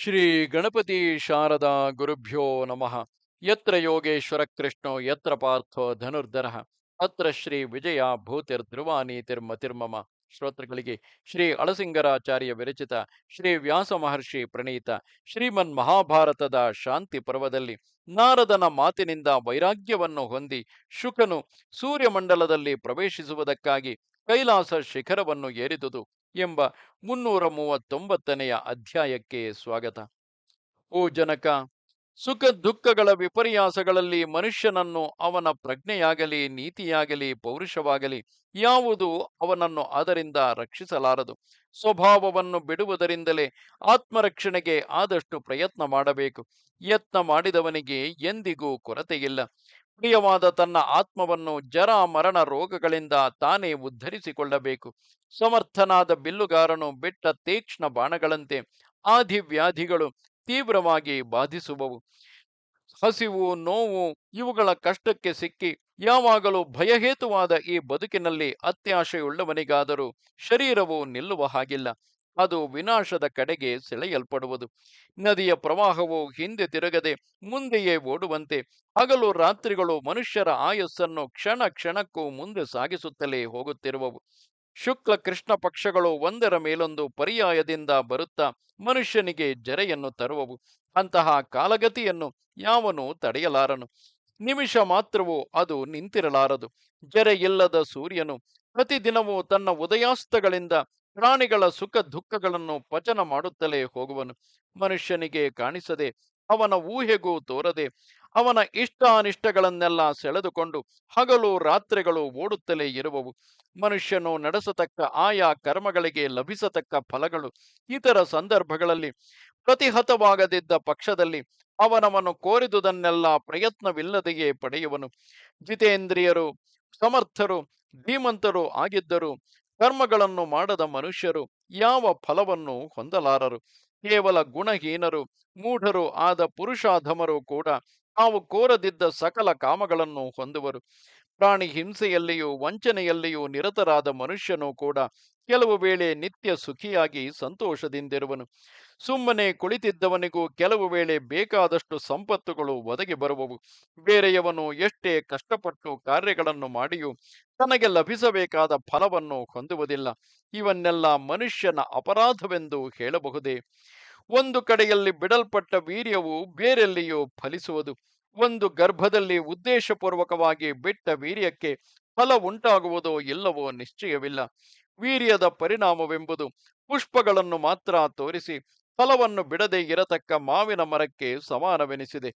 ಶ್ರೀ ಗಣಪತಿ ಶಾರದಾ ಗುರುಭ್ಯೋ ನಮಃ. ಯತ್ರ ಯೋಗೇಶ್ವರ ಕೃಷ್ಣೋ, ಯತ್ರ ಪಾರ್ಥೋ ಧನುರ್ಧರ. ಅತ್ರ ಶ್ರೀ ವಿಜಯ ಭೂತಿರ್ಧ್ರುವ ನೀತಿರ್ಮತಿರ್ಮಮ ಶ್ರೋತೃಗಳಿಗೆ ಶ್ರೀ ಅಳಸಿಂಗರಾಚಾರ್ಯ ವಿರಚಿತ ಶ್ರೀ ವ್ಯಾಸ ಮಹರ್ಷಿ ಪ್ರಣೀತ ಶ್ರೀಮನ್ ಮಹಾಭಾರತದ ಶಾಂತಿ ಪರ್ವದಲ್ಲಿ ನಾರದನ ಮಾತಿನಿಂದ ವೈರಾಗ್ಯವನ್ನು ಹೊಂದಿ ಶುಕನು ಸೂರ್ಯಮಂಡಲದಲ್ಲಿ ಪ್ರವೇಶಿಸುವುದಕ್ಕಾಗಿ ಕೈಲಾಸ ಶಿಖರವನ್ನು ಏರಿದುದು. ಎಂಬ ಮುನ್ನೂರ ಮೂವತ್ತೊಂಬತ್ತನೆಯ ಅಧ್ಯಾಯಕ್ಕೆ ಸ್ವಾಗತ. ಓ ಜನಕ, ಸುಖ ದುಃಖಗಳ ವಿಪರ್ಯಾಸಗಳಲ್ಲಿ ಮನುಷ್ಯನನ್ನು ಅವನ ಪ್ರಜ್ಞೆಯಾಗಲಿ, ನೀತಿಯಾಗಲಿ, ಪೌರುಷವಾಗಲಿ, ಯಾವುದು ಅವನನ್ನು ಅದರಿಂದ ರಕ್ಷಿಸಲಾರದು. ಸ್ವಭಾವವನ್ನು ಬಿಡುವುದರಿಂದಲೇ ಆತ್ಮರಕ್ಷಣೆಗೆ ಆದಷ್ಟು ಪ್ರಯತ್ನ ಮಾಡಬೇಕು. ಯತ್ನ ಮಾಡಿದವನಿಗೆ ಎಂದಿಗೂ ಕೊರತೆಯಿಲ್ಲ. ಪ್ರಿಯವಾದ ತನ್ನ ಆತ್ಮವನ್ನು ಜರ ಮರಣ ರೋಗಗಳಿಂದ ತಾನೇ ಉದ್ಧರಿಸಿಕೊಳ್ಳಬೇಕು. ಸಮರ್ಥನಾದ ಬಿಲ್ಲುಗಾರನು ಬಿಟ್ಟ ತೀಕ್ಷ್ಣ ಬಾಣಗಳಂತೆ ಆದಿವ್ಯಾಧಿಗಳು ತೀವ್ರವಾಗಿ ಬಾಧಿಸುವವು. ಹಸಿವು, ನೋವು ಇವುಗಳ ಕಷ್ಟಕ್ಕೆ ಸಿಕ್ಕಿ ಯಾವಾಗಲೂ ಭಯಹೇತುವಾದ ಈ ಬದುಕಿನಲ್ಲಿ ಅತ್ಯಾಶೆಯುಳ್ಳವನಿಗಾದರೂ ಶರೀರವು ನಿಲ್ಲುವ ಹಾಗಿಲ್ಲ. ಅದು ವಿನಾಶದ ಕಡೆಗೆ ಸೆಳೆಯಲ್ಪಡುವುದು. ನದಿಯ ಪ್ರವಾಹವು ಹಿಂದೆ ತಿರುಗದೆ ಮುಂದೆಯೇ ಓಡುವಂತೆ ಹಗಲು ರಾತ್ರಿಗಳು ಮನುಷ್ಯರ ಆಯಸ್ಸನ್ನು ಕ್ಷಣ ಕ್ಷಣಕ್ಕೂ ಮುಂದೆ ಸಾಗಿಸುತ್ತಲೇ ಹೋಗುತ್ತಿರುವವು. ಶುಕ್ಲ ಕೃಷ್ಣ ಪಕ್ಷಗಳು ಒಂದರ ಮೇಲೊಂದು ಪರ್ಯಾಯದಿಂದ ಬರುತ್ತಾ ಮನುಷ್ಯನಿಗೆ ಜರೆಯನ್ನು ತರುವವು. ಅಂತಹ ಕಾಲಗತಿಯನ್ನು ಯಾವನು ತಡೆಯಲಾರನು. ನಿಮಿಷ ಮಾತ್ರವೂ ಅದು ನಿಂತಿರಲಾರದು. ಜರೆಯಿಲ್ಲದ ಸೂರ್ಯನು ಪ್ರತಿದಿನವೂ ತನ್ನ ಉದಯಾಸ್ತಗಳಿಂದ ಪ್ರಾಣಿಗಳ ಸುಖ ದುಃಖಗಳನ್ನು ಪಚನ ಮಾಡುತ್ತಲೇ ಹೋಗುವನು. ಮನುಷ್ಯನಿಗೆ ಕಾಣಿಸದೆ, ಅವನ ಊಹೆಗೂ ತೋರದೆ, ಅವನ ಇಷ್ಟ ಅನಿಷ್ಟಗಳನ್ನೆಲ್ಲ ಸೆಳೆದುಕೊಂಡು ಹಗಲು ರಾತ್ರಿಗಳು ಓಡುತ್ತಲೇ ಇರುವವು. ಮನುಷ್ಯನು ನಡೆಸತಕ್ಕ ಆಯಾ ಕರ್ಮಗಳಿಗೆ ಲಭಿಸತಕ್ಕ ಫಲಗಳು ಇತರ ಸಂದರ್ಭಗಳಲ್ಲಿ ಪ್ರತಿಹತವಾಗದಿದ್ದ ಪಕ್ಷದಲ್ಲಿ ಅವನವನು ಕೋರಿದುದನ್ನೆಲ್ಲ ಪ್ರಯತ್ನವಿಲ್ಲದೆಯೇ ಪಡೆಯುವನು. ಜಿತೇಂದ್ರಿಯರು, ಸಮರ್ಥರು, ಧೀಮಂತರು ಆಗಿದ್ದರೂ ಕರ್ಮಗಳನ್ನು ಮಾಡದ ಮನುಷ್ಯರು ಯಾವ ಫಲವನ್ನು ಹೊಂದಲಾರರು? ಕೇವಲ ಗುಣಹೀನರು, ಮೂಢರು ಆದ ಪುರುಷಾಧಮರು ಕೂಡ ತಾವು ಕೋರದಿದ್ದ ಸಕಲ ಕಾಮಗಳನ್ನು ಹೊಂದುವರು. ಪ್ರಾಣಿ ಹಿಂಸೆಯಲ್ಲಿಯೂ, ವಂಚನೆಯಲ್ಲಿಯೂ ನಿರತರಾದ ಮನುಷ್ಯನು ಕೂಡ ಕೆಲವು ವೇಳೆ ನಿತ್ಯ ಸುಖಿಯಾಗಿ ಸಂತೋಷದಿಂದಿರುವನು. ಸುಮ್ಮನೆ ಕುಳಿತಿದ್ದವನಿಗೂ ಕೆಲವು ವೇಳೆ ಬೇಕಾದಷ್ಟು ಸಂಪತ್ತುಗಳು ಒದಗಿ ಬರುವವು. ಬೇರೆಯವನು ಎಷ್ಟೇ ಕಷ್ಟಪಟ್ಟು ಕಾರ್ಯಗಳನ್ನು ಮಾಡಿಯೂ ತನಗೆ ಲಭಿಸಬೇಕಾದ ಫಲವನ್ನು ಹೊಂದುವುದಿಲ್ಲ. ಇವನ್ನೆಲ್ಲ ಮನುಷ್ಯನ ಅಪರಾಧವೆಂದು ಹೇಳಬಹುದೇ? ಒಂದು ಕಡೆಯಲ್ಲಿ ಬಿಡಲ್ಪಟ್ಟ ವೀರ್ಯವು ಬೇರೆಲ್ಲಿಯೂ ಫಲಿಸುವುದು. ಒಂದು ಗರ್ಭದಲ್ಲಿ ಉದ್ದೇಶಪೂರ್ವಕವಾಗಿ ಬಿಟ್ಟ ವೀರ್ಯಕ್ಕೆ ಫಲ ಉಂಟಾಗುವುದೋ ಇಲ್ಲವೋ ನಿಶ್ಚಯವಿಲ್ಲ. ವೀರ್ಯದ ಪರಿಣಾಮವೆಂಬುದು ಪುಷ್ಪಗಳನ್ನು ಮಾತ್ರ ತೋರಿಸಿ ಫಲವನ್ನು ಬಿಡದೆ ಇರತಕ್ಕ ಮಾವಿನ ಮರಕ್ಕೆ ಸಮಾನವೆನಿಸಿದೆ.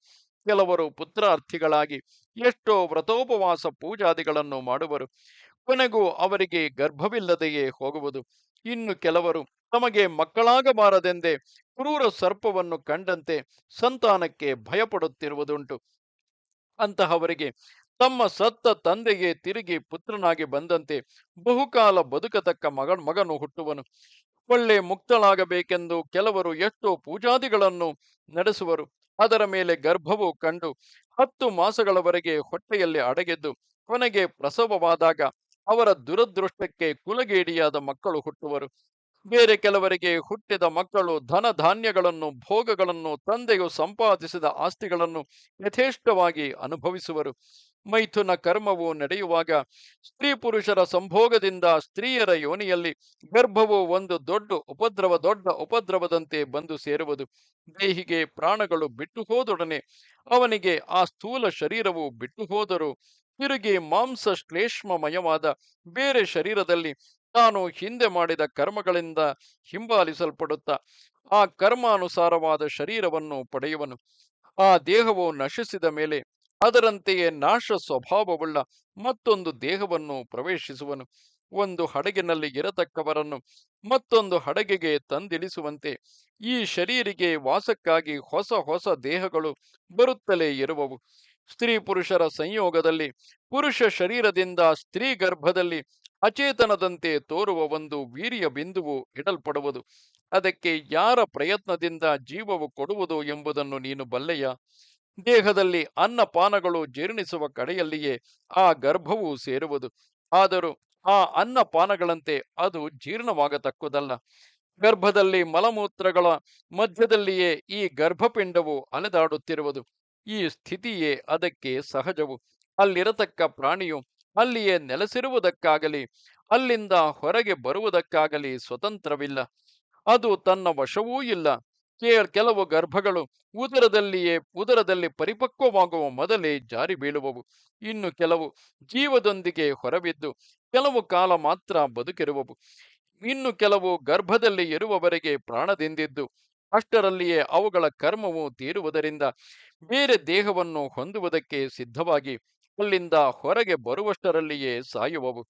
ಕೆಲವರು ಪುತ್ರಾರ್ಥಿಗಳಾಗಿ ಎಷ್ಟೋ ವ್ರತೋಪವಾಸ ಪೂಜಾದಿಗಳನ್ನು ಮಾಡುವರು. ಕೊನೆಗೂ ಅವರಿಗೆ ಗರ್ಭವಿಲ್ಲದೆಯೇ ಹೋಗುವುದು. ಇನ್ನು ಕೆಲವರು ತಮಗೆ ಮಕ್ಕಳಾಗಬಾರದೆಂದೇ ಕ್ರೂರ ಸರ್ಪವನ್ನು ಕಂಡಂತೆ ಸಂತಾನಕ್ಕೆ ಭಯಪಡುತ್ತಿರುವುದುಂಟು. ಅಂತಹವರಿಗೆ ತಮ್ಮ ಸತ್ತ ತಂದೆಗೆ ತಿರುಗಿ ಪುತ್ರನಾಗಿ ಬಂದಂತೆ ಬಹುಕಾಲ ಬದುಕತಕ್ಕ ಮಗ ಮಗನು ಹುಟ್ಟುವನು. ಒಳ್ಳೆ ಮುಕ್ತಳಾಗಬೇಕೆಂದು ಕೆಲವರು ಎಷ್ಟೋ ಪೂಜಾದಿಗಳನ್ನು ನಡೆಸುವರು. ಅದರ ಮೇಲೆ ಗರ್ಭವು ಕಂಡು ಹತ್ತು ಮಾಸಗಳವರೆಗೆ ಹೊಟ್ಟೆಯಲ್ಲಿ ಅಡಗಿದ್ದು ಕೊನೆಗೆ ಪ್ರಸವವಾದಾಗ ಅವರ ದುರದೃಷ್ಟಕ್ಕೆ ಕುಲಗೇಡಿಯಾದ ಮಕ್ಕಳು ಹುಟ್ಟುವರು. ಬೇರೆ ಕೆಲವರಿಗೆ ಹುಟ್ಟಿದ ಮಕ್ಕಳು ಧನ ಧಾನ್ಯಗಳನ್ನು ಭೋಗಗಳನ್ನು, ತಂದೆಯು ಸಂಪಾದಿಸಿದ ಆಸ್ತಿಗಳನ್ನು ಯಥೇಷ್ಟವಾಗಿ ಅನುಭವಿಸುವರು. ಮೈಥುನ ಕರ್ಮವು ನಡೆಯುವಾಗ ಸ್ತ್ರೀ ಪುರುಷರ ಸಂಭೋಗದಿಂದ ಸ್ತ್ರೀಯರ ಯೋನಿಯಲ್ಲಿ ಗರ್ಭವು ಒಂದು ದೊಡ್ಡ ಉಪದ್ರವ, ದೊಡ್ಡ ಉಪದ್ರವದಂತೆ ಬಂದು ಸೇರುವುದು. ದೇಹಿಗೆ ಪ್ರಾಣಗಳು ಬಿಟ್ಟು ಹೋದೊಡನೆ ಅವನಿಗೆ ಆ ಸ್ಥೂಲ ಶರೀರವು ಬಿಟ್ಟು ಹೋದರೂ ತಿರುಗಿ ಮಾಂಸ ಶ್ಲೇಷ್ಮಮಯವಾದ ಬೇರೆ ಶರೀರದಲ್ಲಿ ತಾನು ಹಿಂದೆ ಮಾಡಿದ ಕರ್ಮಗಳಿಂದ ಹಿಂಬಾಲಿಸಲ್ಪಡುತ್ತಾ, ಆ ಕರ್ಮಾನುಸಾರವಾದ ಶರೀರವನ್ನು ಪಡೆಯುವನು. ಆ ದೇಹವು ನಶಿಸಿದ ಮೇಲೆ ಅದರಂತೆಯೇ ನಾಶ ಸ್ವಭಾವವುಳ್ಳ ಮತ್ತೊಂದು ದೇಹವನ್ನು ಪ್ರವೇಶಿಸುವನು. ಒಂದು ಹಡಗಿನಲ್ಲಿ ಇರತಕ್ಕವರನ್ನು ಮತ್ತೊಂದು ಹಡಗಿಗೆ ತಂದಿಳಿಸುವಂತೆ ಈ ಶರೀರಿಗೆ ವಾಸಕ್ಕಾಗಿ ಹೊಸ ಹೊಸ ದೇಹಗಳು ಬರುತ್ತಲೇ ಇರುವವು. ಸ್ತ್ರೀ ಪುರುಷರ ಸಂಯೋಗದಲ್ಲಿ, ಪುರುಷ ಶರೀರದಿಂದ ಸ್ತ್ರೀ ಗರ್ಭದಲ್ಲಿ ಅಚೇತನದಂತೆ ತೋರುವ ಒಂದು ವೀರ್ಯ ಬಿಂದುವು ಇಡಲ್ಪಡುವುದು. ಅದಕ್ಕೆ ಯಾರ ಪ್ರಯತ್ನದಿಂದ ಜೀವವು ಕೊಡುವುದು ಎಂಬುದನ್ನು ನೀನು ಬಲ್ಲೆಯ? ದೇಹದಲ್ಲಿ ಅನ್ನಪಾನಗಳು ಜೀರ್ಣಿಸುವ ಕಡೆಯಲ್ಲಿಯೇ ಆ ಗರ್ಭವು ಸೇರುವುದು. ಆದರೂ ಆ ಅನ್ನಪಾನಗಳಂತೆ ಅದು ಜೀರ್ಣವಾಗತಕ್ಕುದಲ್ಲ. ಗರ್ಭದಲ್ಲಿ ಮಲಮೂತ್ರಗಳ ಮಧ್ಯದಲ್ಲಿಯೇ ಈ ಗರ್ಭಪಿಂಡವು ಅಲೆದಾಡುತ್ತಿರುವುದು. ಈ ಸ್ಥಿತಿಯೇ ಅದಕ್ಕೆ ಸಹಜವು. ಅಲ್ಲಿರತಕ್ಕ ಪ್ರಾಣಿಯು ಅಲ್ಲಿಯೇ ನೆಲೆಸಿರುವುದಕ್ಕಾಗಲಿ, ಅಲ್ಲಿಂದ ಹೊರಗೆ ಬರುವುದಕ್ಕಾಗಲಿ ಸ್ವತಂತ್ರವಿಲ್ಲ. ಅದು ತನ್ನ ವಶವೂ ಇಲ್ಲ. ಕೆಲವು ಗರ್ಭಗಳು ಉದರದಲ್ಲಿಯೇ, ಉದರದಲ್ಲಿ ಪರಿಪಕ್ವವಾಗುವ ಮೊದಲೇ ಜಾರಿ ಬೀಳುವವು. ಇನ್ನು ಕೆಲವು ಜೀವದೊಂದಿಗೆ ಹೊರಬಿದ್ದು, ಕೆಲವು ಕಾಲ ಮಾತ್ರ ಬದುಕಿರುವವು. ಇನ್ನು ಕೆಲವು ಗರ್ಭದಲ್ಲಿ ಇರುವವರೆಗೆ ಪ್ರಾಣದಿಂದಿದ್ದು ಅಷ್ಟರಲ್ಲಿಯೇ ಅವುಗಳ ಕರ್ಮವು ತೀರುವುದರಿಂದ ಬೇರೆ ದೇಹವನ್ನು ಹೊಂದುವುದಕ್ಕೆ ಸಿದ್ಧವಾಗಿ ಅಲ್ಲಿಂದ ಹೊರಗೆ ಬರುವಷ್ಟರಲ್ಲಿಯೇ ಸಾಯುವವು.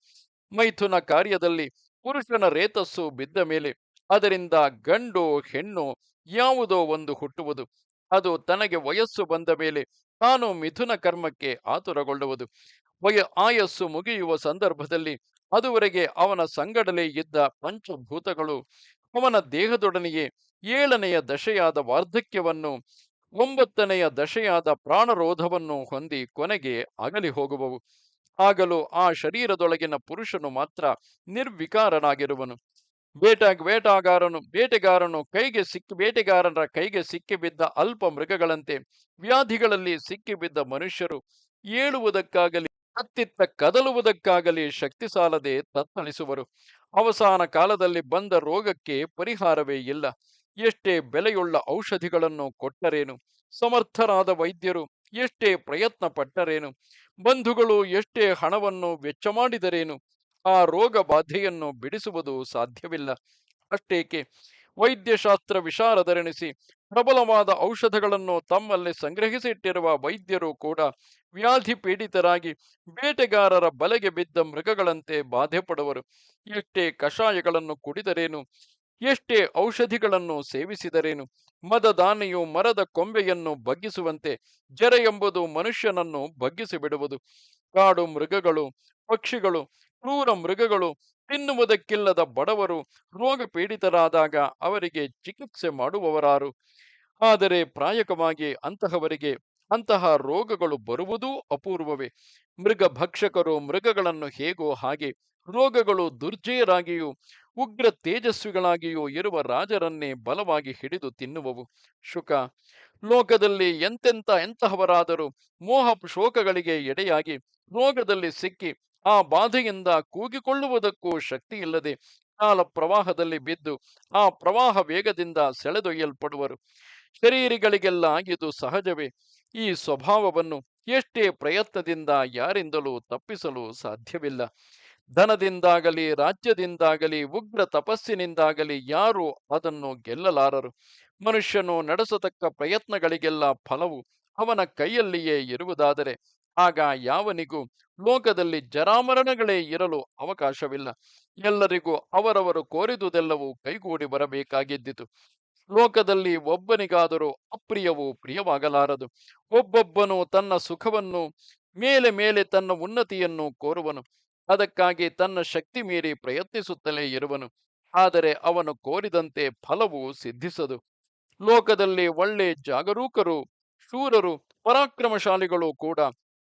ಮೈಥುನ ಕಾರ್ಯದಲ್ಲಿ ಪುರುಷನ ರೇತಸ್ಸು ಬಿದ್ದ ಮೇಲೆ ಅದರಿಂದ ಗಂಡು ಹೆಣ್ಣು ಯಾವುದೋ ಒಂದು ಹುಟ್ಟುವುದು. ಅದು ತನಗೆ ವಯಸ್ಸು ಬಂದ ಮೇಲೆ ತಾನು ಮಿಥುನ ಕರ್ಮಕ್ಕೆ ಆತುರಗೊಳ್ಳುವುದು. ವಯ, ಆಯಸ್ಸು ಮುಗಿಯುವ ಸಂದರ್ಭದಲ್ಲಿ ಅದುವರೆಗೆ ಅವನ ಸಂಗಡಲೇ ಇದ್ದ ಪಂಚಭೂತಗಳು ಅವನ ದೇಹದೊಡನೆಯೇ ಏಳನೆಯ ದಶೆಯಾದ ವಾರ್ಧಕ್ಯವನ್ನು, ಒಂಬತ್ತನೆಯ ದಶೆಯಾದ ಪ್ರಾಣರೋಧವನ್ನು ಹೊಂದಿ ಕೊನೆಗೆ ಅಗಲಿ ಹೋಗುವವು. ಆಗಲು ಆ ಶರೀರದೊಳಗಿನ ಪುರುಷನು ಮಾತ್ರ ನಿರ್ವಿಕಾರನಾಗಿರುವನು. ಬೇಟ ಬೇಟಗಾರನು, ಬೇಟೆಗಾರನು ಕೈಗೆ ಸಿಕ್ಕಿ ಬೇಟೆಗಾರನ ಕೈಗೆ ಸಿಕ್ಕಿಬಿದ್ದ ಅಲ್ಪ ಮೃಗಗಳಂತೆ ವ್ಯಾಧಿಗಳಲ್ಲಿ ಸಿಕ್ಕಿಬಿದ್ದ ಮನುಷ್ಯರು ಏಳುವುದಕ್ಕಾಗಲಿ ಅತ್ತಿತ್ತ ಕದಲುವುದಕ್ಕಾಗಲಿ ಶಕ್ತಿ ಸಾಲದೆ ತತ್ತಳಿಸುವರು. ಅವಸಾನ ಕಾಲದಲ್ಲಿ ಬಂದ ರೋಗಕ್ಕೆ ಪರಿಹಾರವೇ ಇಲ್ಲ. ಎಷ್ಟೇ ಬೆಲೆಯುಳ್ಳ ಔಷಧಿಗಳನ್ನು ಕೊಟ್ಟರೇನು? ಸಮರ್ಥರಾದ ವೈದ್ಯರು ಎಷ್ಟೇ ಪ್ರಯತ್ನ ಪಟ್ಟರೇನು ಬಂಧುಗಳು ಎಷ್ಟೇ ಹಣವನ್ನು ವೆಚ್ಚ ಮಾಡಿದರೇನು? ಆ ರೋಗ ಬಾಧೆಯನ್ನು ಬಿಡಿಸುವುದು ಸಾಧ್ಯವಿಲ್ಲ. ಅಷ್ಟೇಕೆ? ವೈದ್ಯಶಾಸ್ತ್ರ ವಿಶಾರದರೆಣಿಸಿ ಪ್ರಬಲವಾದ ಔಷಧಗಳನ್ನು ತಮ್ಮಲ್ಲಿ ಸಂಗ್ರಹಿಸಿಟ್ಟಿರುವ ವೈದ್ಯರು ಕೂಡ ವ್ಯಾಧಿ ಪೀಡಿತರಾಗಿ ಬೇಟೆಗಾರರ ಬಲೆಗೆ ಬಿದ್ದ ಮೃಗಗಳಂತೆ ಬಾಧೆ ಪಡುವರು ಎಷ್ಟೇ ಕಷಾಯಗಳನ್ನು ಕುಡಿದರೇನು? ಎಷ್ಟೇ ಔಷಧಿಗಳನ್ನು ಸೇವಿಸಿದರೇನು? ಮದದಾನೆಯು ಮರದ ಕೊಂಬೆಯನ್ನು ಬಗ್ಗಿಸುವಂತೆ ಜರ ಎಂಬುದು ಮನುಷ್ಯನನ್ನು ಬಗ್ಗಿಸಿ ಬಿಡುವುದು ಕಾಡು ಮೃಗಗಳು, ಪಕ್ಷಿಗಳು, ಕ್ರೂರ ಮೃಗಗಳು ತಿನ್ನುವುದಕ್ಕಿಲ್ಲದ ಬಡವರು ರೋಗ ಪೀಡಿತರಾದಾಗ ಅವರಿಗೆ ಚಿಕಿತ್ಸೆ ಮಾಡುವವರಾರು. ಆದರೆ ಪ್ರಾಯಕವಾಗಿ ಅಂತಹವರಿಗೆ ಅಂತಹ ರೋಗಗಳು ಬರುವುದೂ ಅಪೂರ್ವವೇ. ಮೃಗ ಭಕ್ಷಕರು ಮೃಗಗಳನ್ನು ಹೇಗೋ ಹಾಗೆ ರೋಗಗಳು ದುರ್ಜಯರಾಗಿಯೂ ಉಗ್ರ ತೇಜಸ್ವಿಗಳಾಗಿಯೂ ಇರುವ ರಾಜರನ್ನೇ ಬಲವಾಗಿ ಹಿಡಿದು ತಿನ್ನುವವು. ಶುಕ. ಲೋಕದಲ್ಲಿ ಎಂತೆಂಥ ಎಂತಹವರಾದರೂ ಮೋಹ ಶೋಕಗಳಿಗೆ ಎಡೆಯಾಗಿ ರೋಗದಲ್ಲಿ ಸಿಕ್ಕಿ ಆ ಬಾಧೆಯಿಂದ ಕೂಗಿಕೊಳ್ಳುವುದಕ್ಕೂ ಶಕ್ತಿ ಇಲ್ಲದೆ ಕಾಲ ಪ್ರವಾಹದಲ್ಲಿ ಬಿದ್ದು ಆ ಪ್ರವಾಹ ವೇಗದಿಂದ ಸೆಳೆದೊಯ್ಯಲ್ಪಡುವರು. ಶರೀರಿಗಳಿಗೆಲ್ಲ ಇದು ಸಹಜವೇ. ಈ ಸ್ವಭಾವವನ್ನು ಎಷ್ಟೇ ಪ್ರಯತ್ನದಿಂದ ಯಾರಿಂದಲೂ ತಪ್ಪಿಸಲು ಸಾಧ್ಯವಿಲ್ಲ. ಧನದಿಂದಾಗಲಿ ರಾಜ್ಯದಿಂದಾಗಲಿ, ಉಗ್ರ ತಪಸ್ಸಿನಿಂದಾಗಲಿ ಯಾರು ಅದನ್ನು ಗೆಲ್ಲಲಾರರು? ಮನುಷ್ಯನು ನಡೆಸತಕ್ಕ ಪ್ರಯತ್ನಗಳಿಗೆಲ್ಲ ಫಲವು ಅವನ ಕೈಯಲ್ಲಿಯೇ ಇರುವುದಾದರೆ ಆಗ ಯಾವನಿಗೂ ಲೋಕದಲ್ಲಿ ಜರಾಮರಣಗಳೇ ಇರಲು ಅವಕಾಶವಿಲ್ಲ. ಎಲ್ಲರಿಗೂ ಅವರವರು ಕೋರಿದುದೆಲ್ಲವೂ ಕೈಗೂಡಿ ಬರಬೇಕಾಗಿದ್ದಿತು. ಲೋಕದಲ್ಲಿ ಒಬ್ಬನಿಗಾದರೂ ಅಪ್ರಿಯವು ಪ್ರಿಯವಾಗಲಾರದು. ಒಬ್ಬೊಬ್ಬನು ತನ್ನ ಸುಖವನ್ನು ಮೇಲೆ ಮೇಲೆ ತನ್ನ ಉನ್ನತಿಯನ್ನು ಕೋರುವನು. ಅದಕ್ಕಾಗಿ ತನ್ನ ಶಕ್ತಿ ಮೀರಿ ಪ್ರಯತ್ನಿಸುತ್ತಲೇ ಇರುವನು. ಆದರೆ ಅವನು ಕೋರಿದಂತೆ ಫಲವು ಸಿದ್ಧಿಸದು. ಲೋಕದಲ್ಲಿ ಒಳ್ಳೆ ಜಾಗರೂಕರು, ಶೂರರು, ಪರಾಕ್ರಮಶಾಲಿಗಳು ಕೂಡ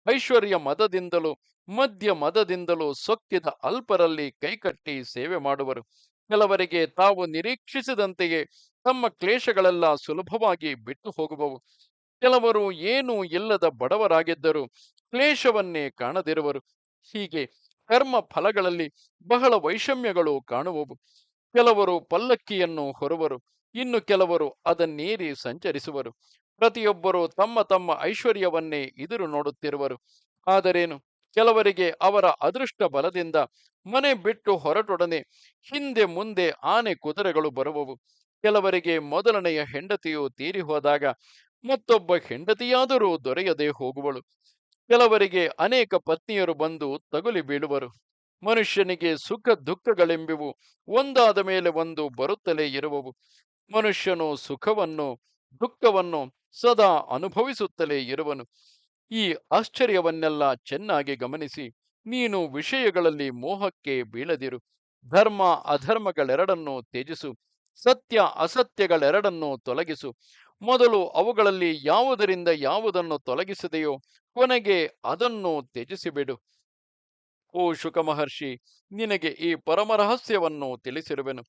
ಐಶ್ವರ್ಯ ಮದದಿಂದಲೂ, ಮದ್ಯ ಮದದಿಂದಲೂ ಸೊಕ್ಕಿದ ಅಲ್ಪರಲ್ಲಿ ಕೈಕಟ್ಟಿ ಸೇವೆ ಮಾಡುವರು. ಕೆಲವರಿಗೆ ತಾವು ನಿರೀಕ್ಷಿಸಿದಂತೆಯೇ ತಮ್ಮ ಕ್ಲೇಶಗಳೆಲ್ಲ ಸುಲಭವಾಗಿ ಬಿಟ್ಟು ಹೋಗುವವು. ಕೆಲವರು ಏನೂ ಇಲ್ಲದ ಬಡವರಾಗಿದ್ದರೂ ಕ್ಲೇಶವನ್ನೇ ಕಾಣದಿರುವರು. ಹೀಗೆ ಕರ್ಮ ಫಲಗಳಲ್ಲಿ ಬಹಳ ವೈಷಮ್ಯಗಳು ಕಾಣುವವು. ಕೆಲವರು ಪಲ್ಲಕ್ಕಿಯನ್ನು ಹೊರುವರು, ಇನ್ನು ಕೆಲವರು ಅದನ್ನೇರಿ ಸಂಚರಿಸುವರು. ಪ್ರತಿಯೊಬ್ಬರು ತಮ್ಮ ತಮ್ಮ ಐಶ್ವರ್ಯವನ್ನೇ ಎದುರು ನೋಡುತ್ತಿರುವರು. ಆದರೇನು? ಕೆಲವರಿಗೆ ಅವರ ಅದೃಷ್ಟ ಬಲದಿಂದ ಮನೆ ಬಿಟ್ಟು ಹೊರಟೊಡನೆ ಹಿಂದೆ ಮುಂದೆ ಆನೆ ಕುದುರೆಗಳು ಬರುವವು. ಕೆಲವರಿಗೆ ಮೊದಲನೆಯ ಹೆಂಡತಿಯು ತೀರಿ ಹೋದಾಗ ಮತ್ತೊಬ್ಬ ಹೆಂಡತಿಯಾದರೂ ದೊರೆಯದೆ ಹೋಗುವಳು. ಕೆಲವರಿಗೆ ಅನೇಕ ಪತ್ನಿಯರು ಬಂದು ತಗುಲಿ ಬೀಳುವರು. ಮನುಷ್ಯನಿಗೆ ಸುಖ ದುಃಖಗಳೆಂಬಿವು ಒಂದಾದ ಮೇಲೆ ಒಂದು ಬರುತ್ತಲೇ ಇರುವವು. ಮನುಷ್ಯನು ಸುಖವನ್ನು, ದುಃಖವನ್ನು ಸದಾ ಅನುಭವಿಸುತ್ತಲೇ ಇರುವನು. ಈ ಆಶ್ಚರ್ಯವನ್ನೆಲ್ಲ ಚೆನ್ನಾಗಿ ಗಮನಿಸಿ ನೀನು ವಿಷಯಗಳಲ್ಲಿ ಮೋಹಕ್ಕೆ ಬೀಳದಿರು. ಧರ್ಮ ಅಧರ್ಮಗಳೆರಡನ್ನೂ ತ್ಯಜಿಸು. ಸತ್ಯ ಅಸತ್ಯಗಳೆರಡನ್ನೂ ತೊಲಗಿಸು. ಮೊದಲು ಅವುಗಳಲ್ಲಿ ಯಾವುದರಿಂದ ಯಾವುದನ್ನು ತೊಲಗಿಸದೆಯೋ ಕೊನೆಗೆ ಅದನ್ನು ತ್ಯಜಿಸಿಬಿಡು. ಓ ಶುಕ ಮಹರ್ಷಿ ನಿನಗೆ ಈ ಪರಮರಹಸ್ಯವನ್ನು ತಿಳಿಸಿರುವೆನು.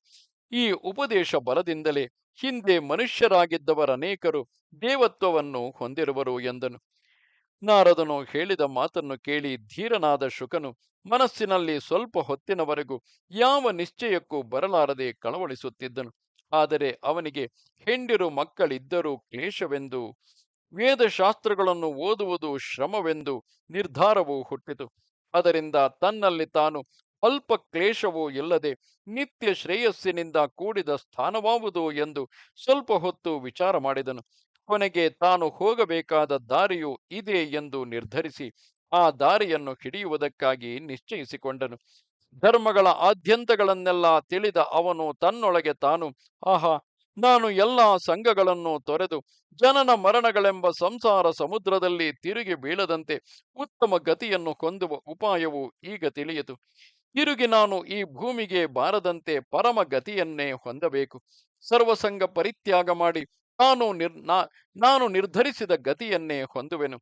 ಈ ಉಪದೇಶ ಬಲದಿಂದಲೇ ಹಿಂದೆ ಮನುಷ್ಯರಾಗಿದ್ದವರನೇಕರು ದೇವತ್ವವನ್ನು ಹೊಂದಿರುವರು ಎಂದನು. ನಾರದನು ಹೇಳಿದ ಮಾತನ್ನು ಕೇಳಿ ಧೀರನಾದ ಶುಕನು ಮನಸ್ಸಿನಲ್ಲಿ ಸ್ವಲ್ಪ ಹೊತ್ತಿನವರೆಗೂ ಯಾವ ನಿಶ್ಚಯಕ್ಕೂ ಬರಲಾರದೆ ಕಳವಳಿಸುತ್ತಿದ್ದನು. ಆದರೆ ಅವನಿಗೆ ಹೆಂಡಿರು ಮಕ್ಕಳಿದ್ದರೂ ಕ್ಲೇಶವೆಂದು, ವೇದಶಾಸ್ತ್ರಗಳನ್ನು ಓದುವುದು ಶ್ರಮವೆಂದು ನಿರ್ಧಾರವೂ ಹುಟ್ಟಿತು. ಅದರಿಂದ ತನ್ನಲ್ಲಿ ತಾನು ಅಲ್ಪ ಕ್ಲೇಶವೂ ಇಲ್ಲದೆ ನಿತ್ಯ ಶ್ರೇಯಸ್ಸಿನಿಂದ ಕೂಡಿದ ಸ್ಥಾನವಾವುದು ಎಂದು ಸ್ವಲ್ಪ ಹೊತ್ತು ವಿಚಾರ ಮಾಡಿದನು. ಕೊನೆಗೆ ತಾನು ಹೋಗಬೇಕಾದ ದಾರಿಯು ಇದೆ ಎಂದು ನಿರ್ಧರಿಸಿ ಆ ದಾರಿಯನ್ನು ಹಿಡಿಯುವುದಕ್ಕಾಗಿ ನಿಶ್ಚಯಿಸಿಕೊಂಡನು. ಧರ್ಮಗಳ ಆದ್ಯಂತಗಳನ್ನೆಲ್ಲ ತಿಳಿದ ಅವನು ತನ್ನೊಳಗೆ ತಾನು, ಆಹಾ, ನಾನು ಎಲ್ಲ ಸಂಘಗಳನ್ನು ತೊರೆದು ಜನನ ಮರಣಗಳೆಂಬ ಸಂಸಾರ ಸಮುದ್ರದಲ್ಲಿ ತಿರುಗಿ ಬೀಳದಂತೆ ಉತ್ತಮ ಗತಿಯನ್ನು ಹೊಂದುವ ಉಪಾಯವು ಈಗ ತಿಳಿಯಿತು. ತಿರುಗಿ ನಾನು ಈ ಭೂಮಿಗೆ ಬಾರದಂತೆ ಪರಮ ಗತಿಯನ್ನೇ ಹೊಂದಬೇಕು. ಸರ್ವಸಂಗ ಪರಿತ್ಯಾಗ ಮಾಡಿ ನಾನು ನಿರ್ ನಾನು ನಿರ್ಧರಿಸಿದ ಗತಿಯನ್ನೇ ಹೊಂದುವೆನು.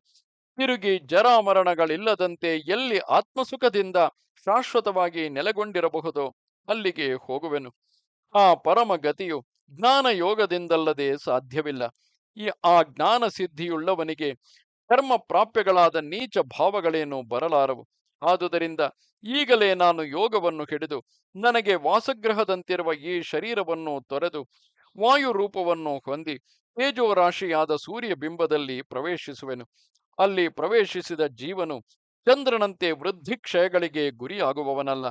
ತಿರುಗಿ ಜರಾಮರಣಗಳಿಲ್ಲದಂತೆ ಎಲ್ಲಿ ಆತ್ಮಸುಖದಿಂದ ಶಾಶ್ವತವಾಗಿ ನೆಲೆಗೊಂಡಿರಬಹುದು ಅಲ್ಲಿಗೆ ಹೋಗುವೆನು. ಆ ಪರಮ ಗತಿಯು ಜ್ಞಾನ ಯೋಗದಿಂದಲ್ಲದೆ ಸಾಧ್ಯವಿಲ್ಲ. ಈ ಆ ಜ್ಞಾನ ಸಿದ್ಧಿಯುಳ್ಳವನಿಗೆ ಕರ್ಮ ಪ್ರಾಪ್ಯಗಳಾದ ನೀಚ ಭಾವಗಳೇನು ಬರಲಾರವು. ಆದುದರಿಂದ ಈಗಲೇ ನಾನು ಯೋಗವನ್ನು ಹಿಡಿದು ನನಗೆ ವಾಸಗ್ರಹದಂತಿರುವ ಈ ಶರೀರವನ್ನು ತೊರೆದು ವಾಯು ರೂಪವನ್ನು ಹೊಂದಿ ತೇಜೋರಾಶಿಯಾದ ಸೂರ್ಯ ಬಿಂಬದಲ್ಲಿ ಪ್ರವೇಶಿಸುವೆನು. ಅಲ್ಲಿ ಪ್ರವೇಶಿಸಿದ ಜೀವನು ಚಂದ್ರನಂತೆ ವೃದ್ಧಿ ಕ್ಷಯಗಳಿಗೆ ಗುರಿಯಾಗುವವನಲ್ಲ.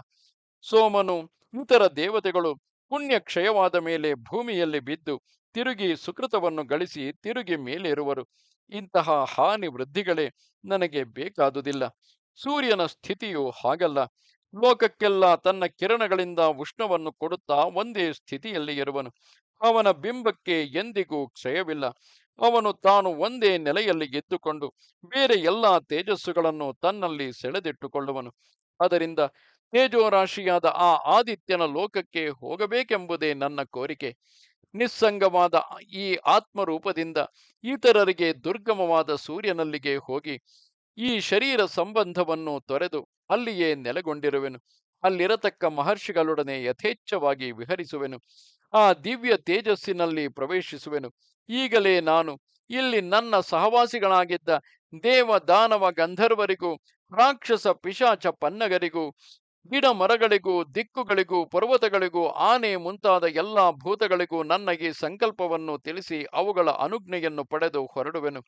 ಸೋಮನು, ಇತರ ದೇವತೆಗಳು ಪುಣ್ಯ ಕ್ಷಯವಾದ ಮೇಲೆ ಭೂಮಿಯಲ್ಲಿ ಬಿದ್ದು ತಿರುಗಿ ಸುಕೃತವನ್ನು ಗಳಿಸಿ ತಿರುಗಿ ಮೇಲೇರುವರು. ಇಂತಹ ಹಾನಿ ವೃದ್ಧಿಗಳೇ ನನಗೆ ಬೇಕಾದುದಿಲ್ಲ. ಸೂರ್ಯನ ಸ್ಥಿತಿಯು ಹಾಗಲ್ಲ. ಲೋಕಕ್ಕೆಲ್ಲ ತನ್ನ ಕಿರಣಗಳಿಂದ ಉಷ್ಣವನ್ನು ಕೊಡುತ್ತಾ ಒಂದೇ ಸ್ಥಿತಿಯಲ್ಲಿ ಇರುವನು. ಅವನ ಬಿಂಬಕ್ಕೆ ಎಂದಿಗೂ ಕ್ಷಯವಿಲ್ಲ. ಅವನು ತಾನು ಒಂದೇ ನೆಲೆಯಲ್ಲಿ ಗೆದ್ದುಕೊಂಡು ಬೇರೆ ಎಲ್ಲಾ ತೇಜಸ್ಸುಗಳನ್ನು ತನ್ನಲ್ಲಿ ಸೆಳೆದಿಟ್ಟುಕೊಳ್ಳುವನು. ಅದರಿಂದ ತೇಜೋರಾಶಿಯಾದ ಆ ಆದಿತ್ಯನ ಲೋಕಕ್ಕೆ ಹೋಗಬೇಕೆಂಬುದೇ ನನ್ನ ಕೋರಿಕೆ. ನಿಸ್ಸಂಗವಾದ ಈ ಆತ್ಮರೂಪದಿಂದ ಇತರರಿಗೆ ದುರ್ಗಮವಾದ ಸೂರ್ಯನಲ್ಲಿಗೆ ಹೋಗಿ ಈ ಶರೀರ ಸಂಬಂಧವನ್ನು ತೊರೆದು ಅಲ್ಲಿಯೇ ನೆಲೆಗೊಂಡಿರುವೆನು. ಅಲ್ಲಿರತಕ್ಕ ಮಹರ್ಷಿಗಳೊಡನೆ ಯಥೇಚ್ಛವಾಗಿ ವಿಹರಿಸುವೆನು. ಆ ದಿವ್ಯ ತೇಜಸ್ಸಿನಲ್ಲಿ ಪ್ರವೇಶಿಸುವೆನು. ಈಗಲೇ ನಾನು ಇಲ್ಲಿ ನನ್ನ ಸಹವಾಸಿಗಳಾಗಿದ್ದ ದೇವ ದಾನವ ಗಂಧರ್ವರಿಗೂ, ರಾಕ್ಷಸ ಪಿಶಾಚ ಪನ್ನಗರಿಗೂ ಗಿಡ ಮರಗಳಿಗೂ ದಿಕ್ಕುಗಳಿಗೂ, ಪರ್ವತಗಳಿಗೂ, ಆನೆ ಮುಂತಾದ ಎಲ್ಲಾ ಭೂತಗಳಿಗೂ ನನ್ನ ಈ ಸಂಕಲ್ಪವನ್ನು ತಿಳಿಸಿ ಅವುಗಳ ಅನುಜ್ಞೆಯನ್ನು ಪಡೆದು ಹೊರಡುವೆನು.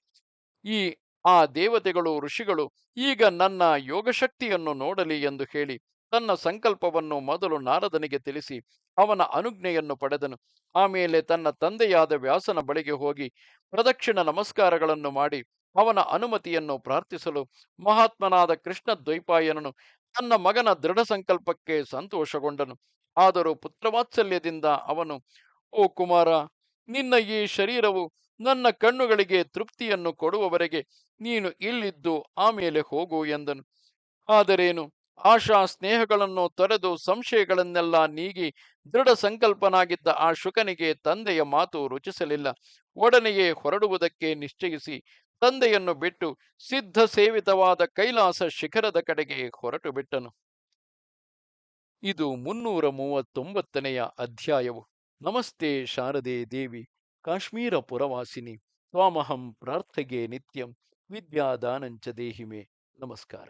ಈ, ಆ ದೇವತೆಗಳು, ಋಷಿಗಳು, ಈಗ ನನ್ನ ಯೋಗಶಕ್ತಿಯನ್ನು ನೋಡಲಿ ಎಂದು ಹೇಳಿ ತನ್ನ ಸಂಕಲ್ಪವನ್ನು ಮೊದಲು ನಾರದನಿಗೆ ತಿಳಿಸಿ, ಅವನ ಅನುಜ್ಞೆಯನ್ನು ಪಡೆದನು. ಆಮೇಲೆ ತನ್ನ ತಂದೆಯಾದ ವ್ಯಾಸನ ಬಳಿಗೆ ಹೋಗಿ ಪ್ರದಕ್ಷಿಣ ನಮಸ್ಕಾರಗಳನ್ನು ಮಾಡಿ, ಅವನ ಅನುಮತಿಯನ್ನು ಪ್ರಾರ್ಥಿಸಲು ಮಹಾತ್ಮನಾದ ಕೃಷ್ಣ ದ್ವೈಪಾಯನನು ತನ್ನ ಮಗನ ದೃಢ ಸಂಕಲ್ಪಕ್ಕೆ ಸಂತೋಷಗೊಂಡನು. ಆದರೂ ಪುತ್ರವಾತ್ಸಲ್ಯದಿಂದ ಅವನು, ಓ ಕುಮಾರ, ನಿನ್ನ ಈ ಶರೀರವು ನನ್ನ ಕಣ್ಣುಗಳಿಗೆ ತೃಪ್ತಿಯನ್ನು ಕೊಡುವವರೆಗೆ ನೀನು ಇಲ್ಲಿದ್ದು ಆಮೇಲೆ ಹೋಗು ಎಂದನು. ಆದರೇನು? ಆಶಾ ಸ್ನೇಹಗಳನ್ನು ತೊರೆದು ಸಂಶಯಗಳನ್ನೆಲ್ಲ ನೀಗಿ ದೃಢ ಸಂಕಲ್ಪನಾಗಿದ್ದ ಆ ಶುಕನಿಗೆ ತಂದೆಯ ಮಾತು ರುಚಿಸಲಿಲ್ಲ. ಒಡನೆಯೇ ಹೊರಡುವುದಕ್ಕೆ ನಿಶ್ಚಯಿಸಿ ತಂದೆಯನ್ನು ಬಿಟ್ಟು ಸಿದ್ಧ ಸೇವಿತವಾದ ಕೈಲಾಸ ಶಿಖರದ ಕಡೆಗೆ ಹೊರಟು ಬಿಟ್ಟನು ಇದು ಮುನ್ನೂರ ಮೂವತ್ತೊಂಬತ್ತನೆಯ ಅಧ್ಯಾಯವು. ನಮಸ್ತೆ ಶಾರದೆ ದೇವಿ, ಕಾಶ್ಮೀರ ಪುರವಾಸಿನಿ, ತ್ವಾಮಹಂ ಪ್ರಾರ್ಥಗೆ ನಿತ್ಯಂ, ವಿದ್ಯಾದಾನಂಚ ದೇಹಿಮೆ. ನಮಸ್ಕಾರ.